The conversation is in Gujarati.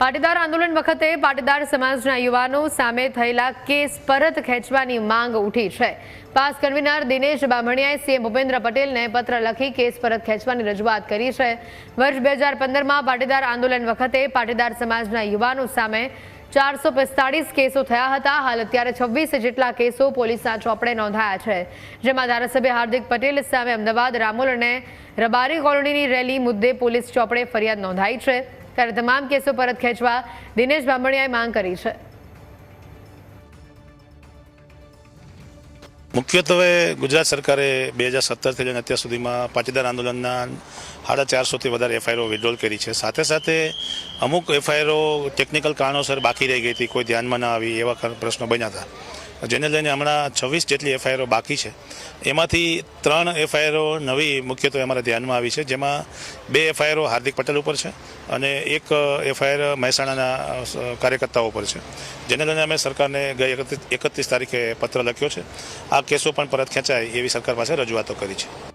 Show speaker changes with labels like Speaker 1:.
Speaker 1: પાટીદાર આંદોલન વખતે પાટીદાર સમાજના યુવાનો સામે થયેલા કેસ પરત ખેંચવાની માંગ ઉઠી છે. પાસ કન્વીનર દિનેશ બામણિયાએ સીએમ ભૂપેન્દ્ર પટેલને પત્ર લખી કેસ પરત ખેંચવાની રજૂઆત કરી છે. વર્ષ બે હજાર પંદરમાં પાટીદાર આંદોલન વખતે પાટીદાર સમાજના યુવાનો સામે ચારસો પિસ્તાળીસ કેસો થયા હતા. હાલ અત્યારે છવ્વીસ જેટલા કેસો પોલીસના ચોપડે નોંધાયા છે. જેમાં ધારાસભ્ય હાર્દિક પટેલ સામે અમદાવાદ રામોલ અને રબારી કોલોનીની રેલી મુદ્દે પોલીસ ચોપડે ફરિયાદ નોંધાઈ છે. ત્યારે તમામ કેસો પરત ખેંચવા દિનેશ બામણિયાએ માંગ કરી છે.
Speaker 2: મુખ્યત્વે ગુજરાત સરકારે બે હજાર સત્તરથી લઈને અત્યાર સુધીમાં પાટીદાર આંદોલનના સાડા ચારસોથી વધારે એફઆઈઆરો વિડ્રોલ કરી છે. સાથે સાથે અમુક એફઆઈઆરઓ ટેકનિકલ કારણોસર બાકી રહી ગઈ હતી, કોઈ ધ્યાનમાં ના આવી એવા પ્રશ્નો બન્યા હતા. જેને લઈને હમણાં છવ્વીસ જેટલી એફઆઈઆરો બાકી છે. એમાંથી ત્રણ એફઆઈઆરો નવી મુખ્યત્વે અમારા ધ્યાનમાં આવી છે, જેમાં બે એફઆઈઆરો હાર્દિક પટેલ ઉપર છે અને એક એફઆઈઆર મહેસાણાના કાર્યકર્તાઓ ઉપર છે. જેને લઈને અમે સરકારને ગઈ એકત્રીસ તારીખે પત્ર લખ્યો છે. આ કેસો પણ પરત ખેંચાય એવી સરકાર પાસે રજૂઆતો કરી છે.